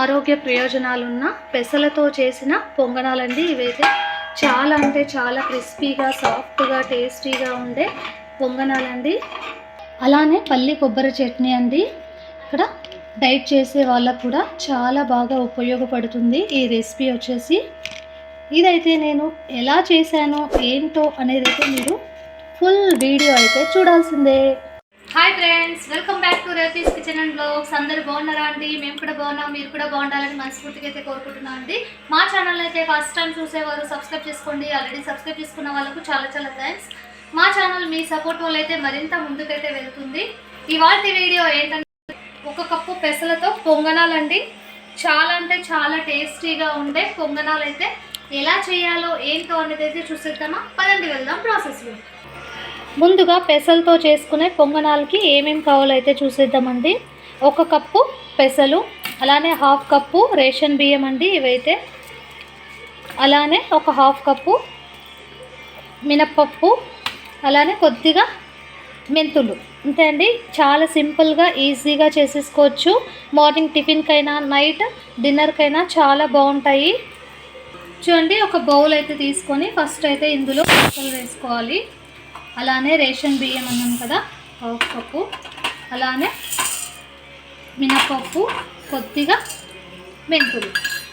ఆరోగ్య ప్రయోజనాలున్న పెసలతో చేసిన పొంగనాలండి ఇవైతే. చాలా అంటే చాలా క్రిస్పీగా సాఫ్ట్గా టేస్టీగా ఉండే పొంగనాలండి. అలానే పల్లి కొబ్బరి చట్నీ అండి. ఇక్కడ డైట్ చేసే వాళ్ళకు కూడా చాలా బాగా ఉపయోగపడుతుంది ఈ రెసిపీ వచ్చేసి. ఇదైతే నేను ఎలా చేశానో ఏంటో అనేది అయితే మీరు ఫుల్ వీడియో అయితే చూడాల్సిందే. Hi friends welcome back to Rethi's kitchen and vlogs అందరు బాగున్నారా అండి? మేము కూడా బాగున్నాం మీరు కూడా బాగుండాలని మనస్ఫూర్తిగా అయితే కోరుకుంటున్నాం అండి. మా ఛానల్ అయితే ఫస్ట్ టైం చూసేవారు సబ్స్క్రైబ్ చేసుకోండి. ఆల్రెడీ సబ్స్క్రైబ్ చేసుకున్న వాళ్ళకు చాలా చాలా థ్యాంక్స్ మా ఛానల్ మీ సపోర్ట్ వల్ల అయితే మరింత ముందుకైతే వెళ్తుంది. ఇవాళ వీడియో ఏంటంటే ఒక కప్పు పెసలతో పొంగనాలండి. చాలా అంటే చాలా టేస్టీగా ఉండే పొంగనాలు అయితే ఎలా చేయాలో ఏంటో అనేది అయితే చూసేద్దామా? పదండి వెళ్దాం ప్రాసెస్లో ముందుగా పెసలతో చేసుకునే పొంగనాలకి ఏమేమి కావాలో అయితే చూసేద్దామండి. ఒక కప్పు పెసలు అలానే హాఫ్ కప్పు రేషన్ బియ్యం అండి ఇవైతే. అలానే ఒక హాఫ్ కప్పు మినప్పప్పు అలానే కొద్దిగా మెంతులు. అంతే అండి చాలా సింపుల్గా ఈజీగా చేసేసుకోవచ్చు. మార్నింగ్ టిఫిన్కైనా నైట్ డిన్నర్కైనా చాలా బాగుంటాయి. చూడండి ఒక బౌల్ అయితే తీసుకొని ఫస్ట్ అయితే ఇందులో పెసలు వేసుకోవాలి. అలానే రేషన్ బియ్యం అన్నాం కదా పప్పు. అలానే మినపప్పు కొద్దిగా మెంతులు.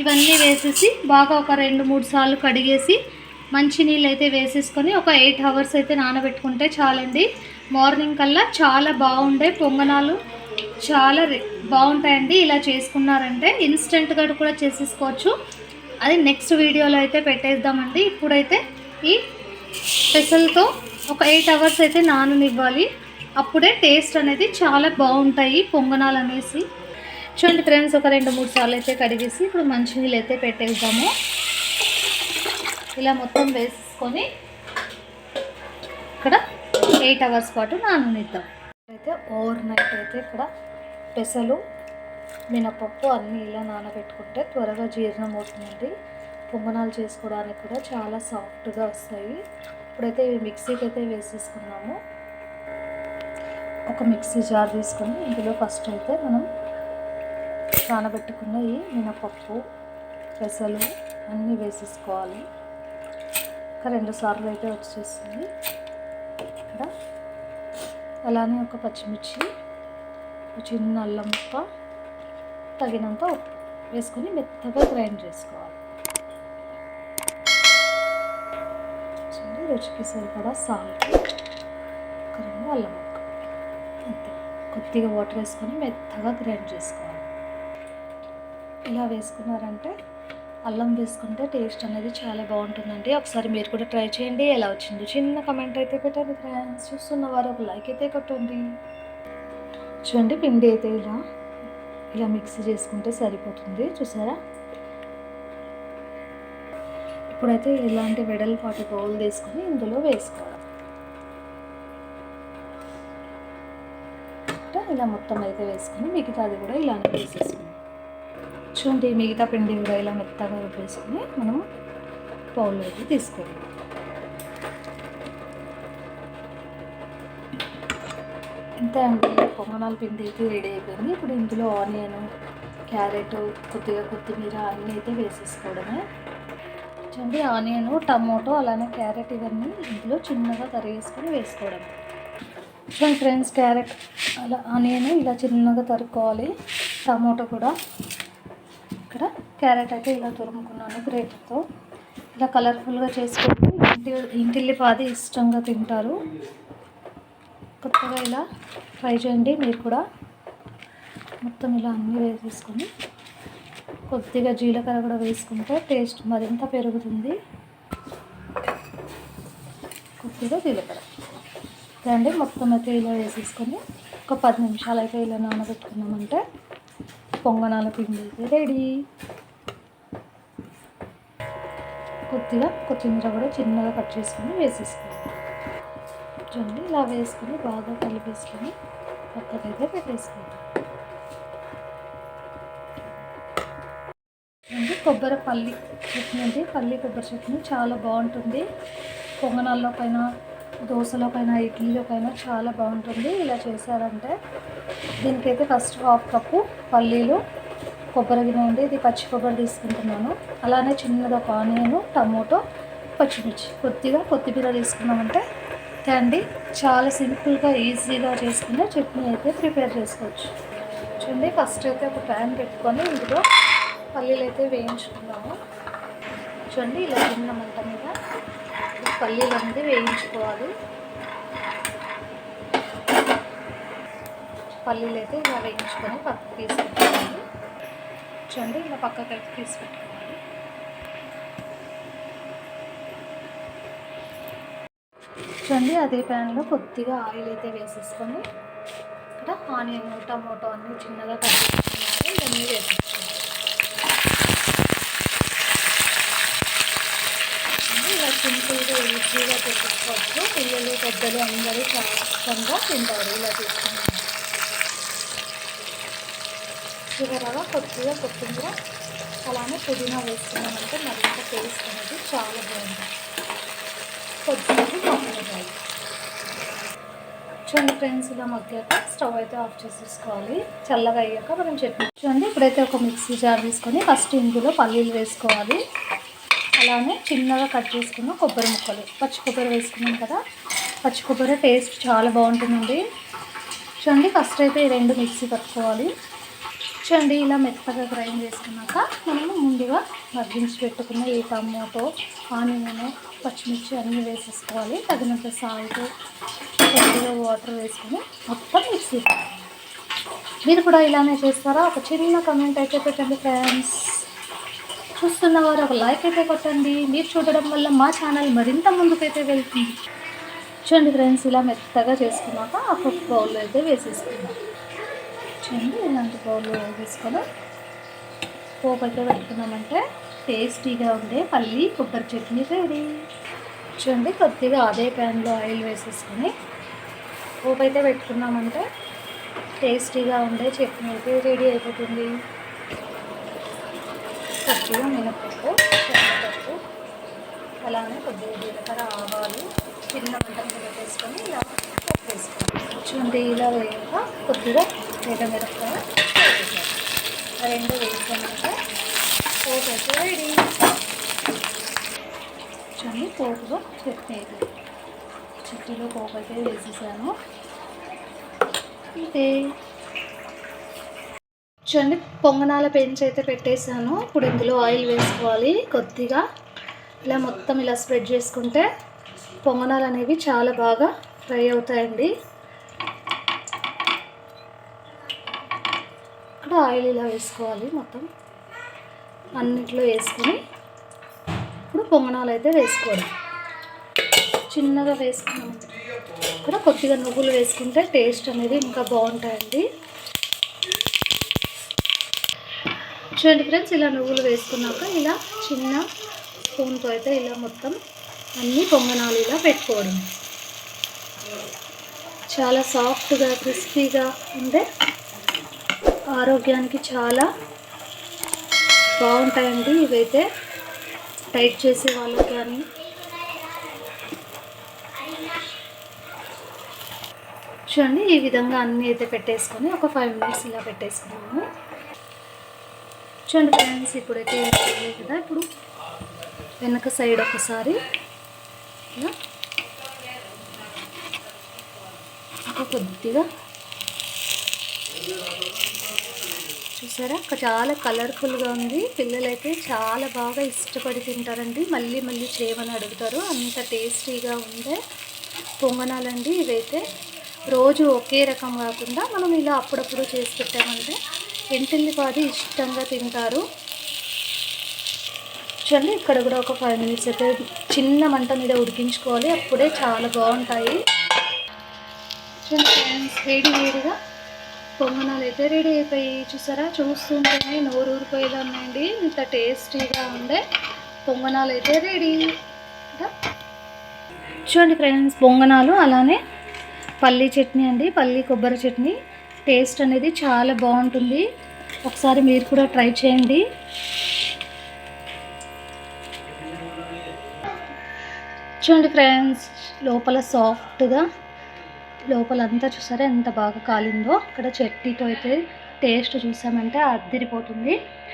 ఇవన్నీ వేసేసి బాగా ఒక రెండు మూడు సార్లు కడిగేసి మంచి నీళ్ళు అయితే వేసేసుకొని ఒక ఎయిట్ అవర్స్ అయితే నానబెట్టుకుంటే చాలండి. మార్నింగ్ కల్లా చాలా బాగుండే పొంగనాలు. చాలా బాగుంటాయండి ఇలా చేసుకున్నారంటే. ఇన్స్టెంట్గా కూడా చేసేసుకోవచ్చు. అది నెక్స్ట్ వీడియోలో అయితే పెట్టేద్దామండి. ఇప్పుడైతే ఈ పెసలతో ఒక ఎయిట్ అవర్స్ అయితే నాననివ్వాలి. అప్పుడే టేస్ట్ అనేది చాలా బాగుంటాయి పొంగనాలు అనేసి చూడండి ఫ్రెండ్స్ ఒక రెండు మూడు సార్లు అయితే కడిగేసి ఇప్పుడు మంచినీళ్ళు అయితే పెట్టేద్దాము. ఇలా మొత్తం వేసుకొని ఇక్కడ ఎయిట్ అవర్స్ పాటు నాననిద్దాం. అయితే ఓవర్ నైట్ అయితే ఇక్కడ పెసలు మినపప్పు అన్నీ ఇలా నానబెట్టుకుంటే త్వరగా జీర్ణం అవుతుందండి. పొంగనాలు చేసుకోవడానికి కూడా చాలా సాఫ్ట్గా వస్తాయి. ఇప్పుడైతే ఇవి మిక్సీకి అయితే వేసేసుకున్నాము. ఒక మిక్సీ జార్ తీసుకొని ఇందులో ఫస్ట్ అయితే మనం నానబెట్టుకున్న ఈ మినపప్పు పెసలు అన్నీ వేసేసుకోవాలి. ఒక రెండు సార్లు అయితే వచ్చేస్తుంది ఇక్కడ అలానే ఒక పచ్చిమిర్చి ఒక చిన్న అల్లం ముక్క తగినంత ఉప్పు వేసుకొని మెత్తగా గ్రైండ్ చేసుకోవాలి చూడండి రుచికి సరిపడా సాల్ట్. ఒక రెండు అల్లం ముక్క. అంతే. కొద్దిగా వాటర్ వేసుకొని మెత్తగా గ్రైండ్ చేసుకోవాలి. ఇలా వేసుకున్నారంటే అల్లం వేసుకుంటే టేస్ట్ అనేది చాలా బాగుంటుందండి. ఒకసారి మీరు కూడా ట్రై చేయండి. ఎలా వచ్చిందో చిన్న కమెంట్ అయితే పెట్టండి ఫ్రెండ్స్. చూస్తున్న వారు ఒక లైక్ అయితే కొట్టండి. చూడండి పిండి అయితే ఇలా ఇలా మిక్స్ చేసుకుంటే సరిపోతుంది. చూసారా? ఇప్పుడైతే ఇలాంటి వెడల్పాటి బౌల్ తీసుకొని ఇందులో వేసుకోవడం ఇలా మొత్తం అయితే వేసుకొని మిగతాది కూడా ఇలానే వేసేసుకుని. చూడండి మిగతా పిండి కూడా ఇలా మెత్తగా వేసుకొని మనం బౌల్లో అయితే తీసుకోవాలి. అంతే అండి పొంగనాల పిండి అయితే రెడీ అయిపోయింది. ఇప్పుడు ఇందులో ఆనియన్ క్యారెట్ కొద్దిగా కొత్తిమీర అన్నీ అయితే వేసేసుకోవడమే. చూడండి ఆనియన్ టమోటో అలానే క్యారెట్ ఇవన్నీ ఇందులో చిన్నగా తరిగేసుకొని వేసుకోవడం. చూడండి ఫ్రెండ్స్ క్యారెట్ అలా ఆనియన్ ఇలా చిన్నగా తరుక్కోవాలి. టమోటో కూడా ఇక్కడ క్యారెట్ అయితే ఇలా తురుముకున్నాను గ్రేటర్తో. ఇలా కలర్ఫుల్గా చేసుకొని ఇంటి ఇంటిల్లిపాది ఇష్టంగా తింటారు. కొత్తగా ఇలా ట్రై చేయండి. మీరు కూడా మొత్తం ఇలా అన్నీ వేసేసుకొని కొద్దిగా జీలకర్ర కూడా వేసుకుంటే టేస్ట్ మరింత పెరుగుతుంది. కొద్దిగా జీలకర్ర. అండి మొత్తం అయితే ఇలా వేసేసుకొని ఒక పది నిమిషాలు అయితే ఇలా నానబెట్టుకున్నామంటే పొంగనాల పిండి అయితే రెడీ. కొద్దిగా కొత్తిమీర కూడా చిన్నగా కట్ చేసుకొని వేసేసుకోవాలి చూడండి ఇలా వేసుకొని బాగా కలిపేసుకొని పక్కకైతే పెట్టేసుకుంటాం అంటే కొబ్బరి పల్లి చట్నీ ఇది పల్లి కొబ్బరి చట్నీ చాలా బాగుంటుంది. పొంగనాల్లోకైనా దోశలోకైనా ఇడ్లీలోకైనా చాలా బాగుంటుంది. ఇలా చేశారంటే దీనికైతే ఫస్ట్ హాఫ్ కప్పు పల్లీలు. కొబ్బరి గినండి ఇది పచ్చి కొబ్బరి తీసుకుంటున్నాను. అలానే చిన్నది ఒక ఆనియన్ టమోటో పచ్చిమిర్చి. కొద్దిగా కొత్తిమీర తీసుకున్నామంటే అండి చాలా సింపుల్గా ఈజీగా చేసుకునే చట్నీ అయితే ప్రిపేర్ చేసుకోవచ్చు. చూడండి ఫస్ట్ అయితే ఒక ప్యాన్ పెట్టుకొని ఇందులో పల్లీలు అయితే వేయించుకున్నాము. చూడండి ఇలా చిన్న మంట మీద పల్లీలు అనేది వేయించుకోవాలి. పల్లీలు అయితే ఇలా వేయించుకొని పక్కకు తీసుకుంటున్నాను. చూడండి ఇలా పక్కకి అయితే తీసి పెట్టుకోవాలి చూడండి అదే ప్యాన్లో కొద్దిగా ఆయిల్ అయితే వేసేసుకొని ఇక్కడ ఆనియన్ టమోటో అన్నీ చిన్నగా కట్ చేసుకున్నారు ఇవన్నీ వేసేసుకోవాలి ఇలా సింపుల్గా ఈజీగా పిల్లలు పెద్దలు అందరూ చాలా ఇష్టంగా తింటారు. ఇలా తీసుకున్నాను. చివరగా కొద్దిగా కొత్తిమీర అలానే పుదీనా వేసుకున్నామంటే మరింత టేస్ట్ అనేది చాలా బాగుంది కొద్దిగా పప్పులు చూడండి ఫ్రెండ్స్ ఇలా మగ్గాక స్టవ్ అయితే ఆఫ్ చేసేసుకోవాలి. చల్లగా అయ్యాక మనం చట్నీ చూడండి ఇప్పుడైతే ఒక మిక్సీ జార్ తీసుకొని ఫస్ట్ ఇందులో పల్లీలు వేసుకోవాలి. అలానే చిన్నగా కట్ చేసుకున్న కొబ్బరి ముక్కలు. పచ్చి కొబ్బరి వేసుకున్నాం కదా. పచ్చి కొబ్బరి టేస్ట్ చాలా బాగుంటుందండి. చూడండి ఫస్ట్ అయితే ఈ రెండు మిక్సీ పట్టుకోవాలి. చూడండి ఇలా మెత్తగా గ్రైండ్ చేసుకున్నాక మనము ముందుగా మగ్గించి పెట్టుకున్న ఈ టమోటో ఆనియన్ పచ్చిమిర్చి అన్నీ వేసేసుకోవాలి. తగినంత సాల్ట్ కొద్దిగా వాటర్ వేసుకుని మొత్తం మిక్సీ మీరు కూడా ఇలానే చేస్తారా? ఒక చిన్న కమెంట్ అయితే పెట్టండి ఫ్రెండ్స్ చూస్తున్న వారు ఒక లైక్ అయితే కొట్టండి. మీరు చూడడం వల్ల మా ఛానల్ మరింత ముందుకైతే వెళ్తుంది. చూడండి ఫ్రెండ్స్ ఇలా మెత్తగా చేసుకున్నాక ఒక బౌల్లో అయితే వేసేసుకున్నాం చూడండి ఇలాంటి బౌల్లో వేసేసుకొని పోపు అయితే పెట్టుకున్నామంటే టేస్టీగా ఉండే పల్లి కొబ్బరి చట్నీ రెడీ చూడండి కొద్దిగా అదే ప్యాన్లో ఆయిల్ వేసేసుకొని పోపు అయితే పెట్టుకున్నామంటే టేస్టీగా ఉండే చట్నీ అయితే రెడీ అయిపోతుంది. కొద్దిగా మినపప్పు శనగపప్పు అలానే కొద్దిగా జీలకర్ర ఆవాలు చిన్న మంట మీద వేసుకొని ఇలా పప్పు వేసుకోవాలి చూడండి ఇలా వేయక కొద్దిగా వేగ మిరపకాయ వేసేసాను. ఆ రెండు వేసుకున్నాక పోపు అయితే రెడీ చూడండి పోపులో చట్నీ అయితే. చట్నీలో పోపు అయితే వేసేసాను. ఇదే. చూడండి పొంగనాల పెంచి అయితే పెట్టేశాను. ఇప్పుడు ఇందులో ఆయిల్ వేసుకోవాలి కొద్దిగా. ఇలా మొత్తం ఇలా స్ప్రెడ్ చేసుకుంటే పొంగనాలు అనేవి చాలా బాగా ఫ్రై అవుతాయండి. ఇక్కడ ఆయిల్ ఇలా వేసుకోవాలి మొత్తం. అన్నిట్లో వేసుకొని ఇప్పుడు పొంగనాలు అయితే వేసుకోవడం. చిన్నగా వేసుకున్నాం ఇక్కడ కొద్దిగా నువ్వులు వేసుకుంటే టేస్ట్ అనేది ఇంకా బాగుంటాయండి. చూడండి ఫ్రెండ్స్ ఇలా నువ్వులు వేసుకున్నాక ఇలా చిన్న స్పూన్తో అయితే ఇలా మొత్తం అన్ని పొంగనాలు ఇలా పెట్టుకోవడం. చాలా సాఫ్ట్గా క్రిస్పీగా ఉండే ఆరోగ్యానికి చాలా బాగుంటాయండి. ఇవైతే టైట్ చేసే వాళ్ళకి కానీ చూడండి ఈ విధంగా అన్నీ అయితే పెట్టేసుకొని ఒక ఫైవ్ మినిట్స్ ఇలా పెట్టేసుకున్నాము. చూడండి ఫ్రెండ్స్ ఇప్పుడైతే ఏం చేయలేదు కదా ఇప్పుడు వెనక సైడ్ ఒకసారి ఇంకా కొద్దిగా చూసారా? చాలా కలర్ఫుల్గా ఉంది. పిల్లలైతే చాలా బాగా ఇష్టపడి తింటారండి. మళ్ళీ మళ్ళీ చేయమని అడుగుతారు. అంత టేస్టీగా ఉండే పొంగనాలండి ఇవైతే. రోజు ఒకే రకం కాకుండా మనం ఇలా అప్పుడప్పుడు చేసి పెట్టామంటే ఇంటిల్లిపాది ఇష్టంగా తింటారు. చూడండి ఇక్కడ కూడా ఒక ఫైవ్ మినిట్స్ అయితే చిన్న మంట మీద ఉడికించుకోవాలి. అప్పుడే చాలా బాగుంటాయి. చూడండి ఫ్రెండ్స్ వేడి వేడిగా పొంగనాలు అయితే రెడీ అయిపోయి చూసారా? చూస్తుంటేనే నోరు ఊరిపోయేలా ఉన్నాయండి ఇంత టేస్టీగా ఉండే పొంగనాలు అయితే రెడీ చూడండి ఫ్రెండ్స్ పొంగనాలు అలానే పల్లీ చట్నీ అండి. పల్లీ కొబ్బరి చట్నీ. టేస్ట్ అనేది చాలా బాగుంటుంది. ఒకసారి మీరు కూడా ట్రై చేయండి. చూడండి ఫ్రెండ్స్ లోపల సాఫ్ట్గా లోపల అంతా చూసారా ఎంత బాగా కాలిందో. ఇక్కడ చట్నీతో అయితే టేస్ట్ చూసామంటే అద్దరిపోతుంది